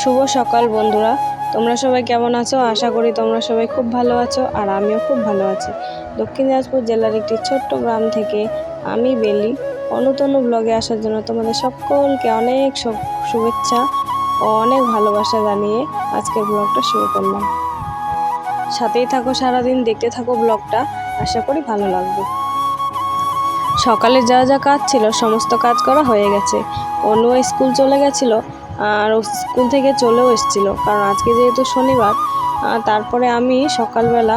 শুভ সকাল বন্ধুরা। তোমরা সবাই কেমন আছো? আশা করি তোমরা সবাই খুব ভালো আছো আর আমিও খুব ভালো আছি। দক্ষিণ দিনাজপুর জেলার একটি ছোট্ট গ্রাম থেকে আমি বেলি। অনুতনু ব্লগে আসার জন্য তোমাদের সকলকে অনেক শুভেচ্ছা ও অনেক ভালোবাসা জানিয়ে আজকের ব্লগটা শুরু করলাম। সাথেই থাকো, সারাদিন দেখতে থাকো ব্লগটা আশা করি ভালো লাগবে। সকালে যা যা কাজ ছিল, সমস্ত কাজ করা হয়ে গেছে। অন্য স্কুল চলে গেছিল আর স্কুল থেকে চলেও এসেছিল। কারণ আজকে যেহেতু শনিবার তারপরে আমি সকালবেলা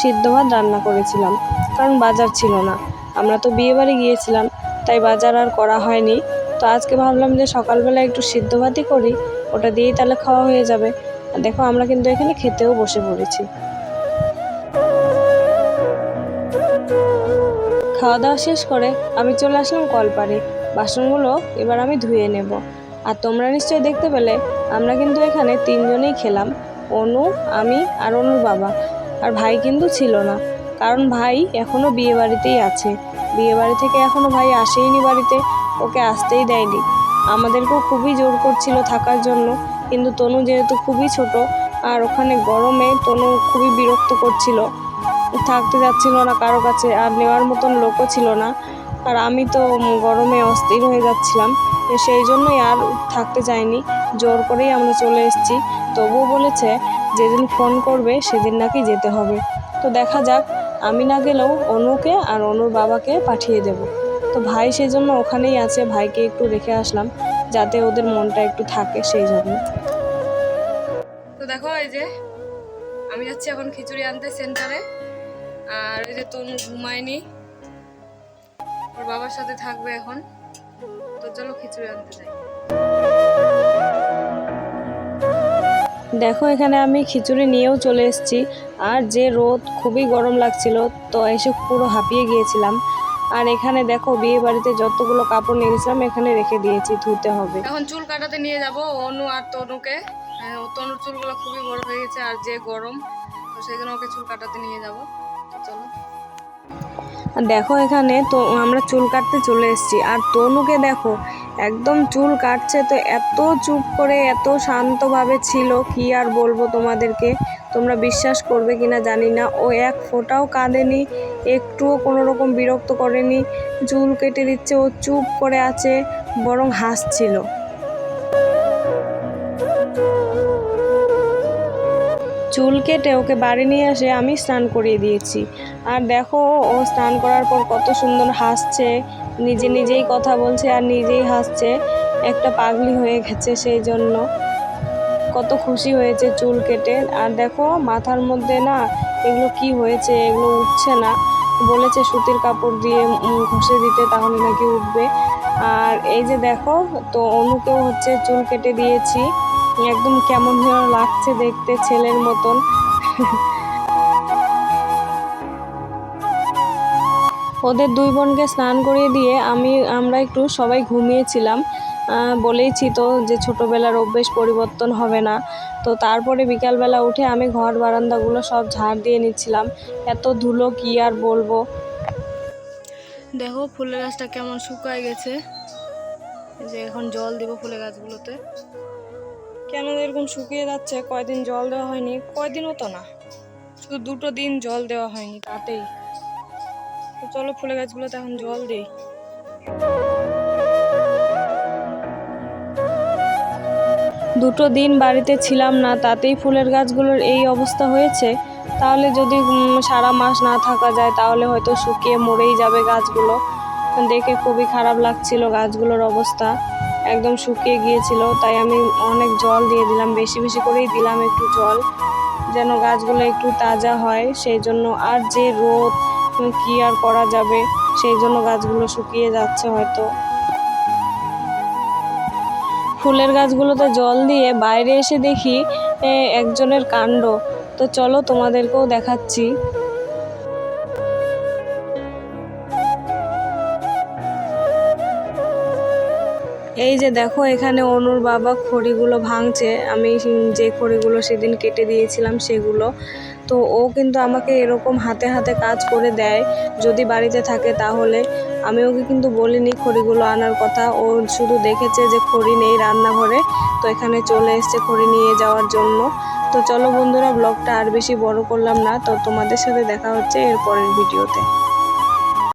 সিদ্ধ ভাত রান্না করেছিলাম। কারণ বাজার ছিল না। আমরা তো বিয়েবাড়ি গিয়েছিলাম, তাই বাজার আর করা হয়নি। তো আজকে ভাবলাম যে সকালবেলা একটু সিদ্ধ ভাতই করি, ওটা দিয়েই তাহলে খাওয়া হয়ে যাবে। দেখো, আমরা কিন্তু এখানে খেতেও বসে পড়েছি। খাওয়া দাওয়া শেষ করে আমি চলে আসলাম কলপারে বাসনগুলো এবার আমি ধুয়ে নেব। আর তোমরা নিশ্চয়ই দেখতে পেলে, আমরা কিন্তু এখানে তিনজনেই খেলাম, অনু, আমি আর অনুর বাবা। আর ভাই কিন্তু ছিল না, কারণ ভাই এখনও বিয়ে বাড়িতেই আছে। বিয়ে বাড়ি থেকে এখনও ভাই আসেইনি বাড়িতে, ওকে আসতেই দেয়নি। আমাদেরকেও খুবই জোর করছিল থাকার জন্য, কিন্তু তনু যেহেতু খুবই ছোট, আর ওখানে গরমে তনু খুবই বিরক্ত করছিল। থাকতে যাচ্ছিল না কারও কাছে, আর নেওয়ার মতন লোকও ছিল না। আর আমি তো গরমে অস্থির হয়ে যাচ্ছিলাম। সেই জন্যই আর থাকতে চাইনি জোর করেই আমরা চলে এসেছি। তবুও বলেছে, যেদিন ফোন করবে সেদিন নাকি যেতে হবে। তো দেখা যাক, আমি না গেলেও অনুকে আর অনুর বাবাকে পাঠিয়ে দেব। তো ভাই সেই জন্য ওখানেই আছে। ভাইকে একটু রেখে আসলাম, যাতে ওদের মনটা একটু থাকে সেই জন্য। তো দেখো এই যে, আমি যাচ্ছি এখন খিচুড়ি আনতে সেন্টারে আর এই যে তনু ঘুমায়নি। ওর বাবার সাথে থাকবে এখন। খিচুড়ি আনতে যাই। দেখো এখানে আমি খিচুড়ি নিয়েও চলে এসেছি। আর যে রোদ খুবই গরম লাগছিল তো এসে পুরো হাঁপিয়ে গিয়েছিলাম। আর এখানে দেখো বিয়ে বাড়িতে যতগুলো কাপড় নিয়ে গেছিলাম এখানে রেখে দিয়েছি ধুতে হবে। এখন চুল কাটাতে নিয়ে যাব অনু আর তনুকে। হ্যাঁ, তনুর চুলগুলো খুবই বড় হয়ে গেছে আর যে গরম তো সেই জন্য ওকে চুল কাটাতে নিয়ে যাব। দেখো এখানে তো আমরা চুল কাটতে চলে এসেছি। আর তনুকে দেখো, একদম চুল কাটছে তো এত চুপ করে, এত শান্তভাবে ছিল, কি আর বলব তোমাদেরকে? তোমরা বিশ্বাস করবে কিনা জানি না। ও এক ফোঁটাও কাঁদেনি, একটুও কোনো রকম বিরক্ত করেনি। চুল কেটে দিচ্ছে, ও চুপ করে আছে, বরং হাসছিল। চুল কেটে ওকে বাড়ি নিয়ে এসে আমি স্নান করিয়ে দিয়েছি। আর দেখো, ও স্নান করার পর কত সুন্দর হাসছে, নিজে নিজেই কথা বলছে আর নিজেই হাসছে। একটা পাগলি হয়ে গেছে সেই জন্য। কত খুশি হয়েছে চুল কেটে। আর দেখো, মাথার মধ্যে না এগুলো কি হয়েছে, এগুলো উঠছে না। বলেছে সুতির কাপড় দিয়ে ঘষে দিতে, তাহলে নাকি উঠবে। আর এই যে দেখো, তো অনুকেও হচ্ছে চুল কেটে দিয়েছি। একদম কেমন যেন লাগছে দেখতে ছেলের মতন। ওদের দুই বোনকে স্নান করিয়ে দিয়ে আমি, আমরা একটু সবাই ঘুমিয়েছিলাম। বলেইছি তো যে ছোটোবেলার অভ্যেস পরিবর্তন হবে না। তো তারপরে বিকালবেলা উঠে আমি ঘর বারান্দাগুলো সব ঝাড় দিয়ে নিচ্ছিলাম। এত ধুলো কি আর বলব? দেখো, ফুলের গাছটা কেমন শুকায় গেছে। যে এখন জল দেবো ফুলের গাছগুলোতে। কেন এরকম শুকিয়ে যাচ্ছে, কয়দিন জল দেওয়া হয়নি, কয়দিনও তো না। শুধু দুটো দিন জল দেওয়া হয়নি, তাতেই। তো চলো ফুলের গাছগুলোতে এখন জল দিই। দুটো দিন বাড়িতে ছিলাম না, তাতেই ফুলের গাছগুলোর এই অবস্থা হয়েছে। তাহলে যদি সারা মাস না থাকা যায়, তাহলে হয়তো শুকিয়ে মরেই যাবে গাছগুলো। দেখে খুবই খারাপ লাগছিল গাছগুলোর অবস্থা। একদম শুকিয়ে গিয়েছিল, তাই আমি অনেক জল দিয়ে দিলাম, বেশি বেশি করেই দিলাম একটু জল, যেন গাছগুলো একটু তাজা হয়, সেই জন্য আর যে রোদ কী আর করা যাবে, সেই জন্য গাছগুলো শুকিয়ে যাচ্ছে হয়তো। ফুলের গাছগুলোতে জল দিয়ে বাইরে এসে দেখি একজনের কাণ্ড। তো চলো তোমাদেরকেও দেখাচ্ছি। এই যে দেখো, এখানে অনুর বাবা খড়িগুলো ভাঙছে। আমি যে খড়িগুলো সেদিন কেটে দিয়েছিলাম সেগুলো। তো ও কিন্তু আমাকে এরকম হাতে হাতে কাজ করে দেয়। যদি বাড়িতে থাকে তাহলে। আমি ওকে কিন্তু বলিনি খড়িগুলো আনার কথা। ও শুধু দেখেছে যে খড়ি নেই রান্নাঘরে। তো এখানে চলে এসছে খড়ি নিয়ে যাওয়ার জন্য। তো চলো বন্ধুরা, ব্লগটা আর বেশি বড় করলাম না। তো তোমাদের সাথে দেখা হচ্ছে এর পরের ভিডিওতে।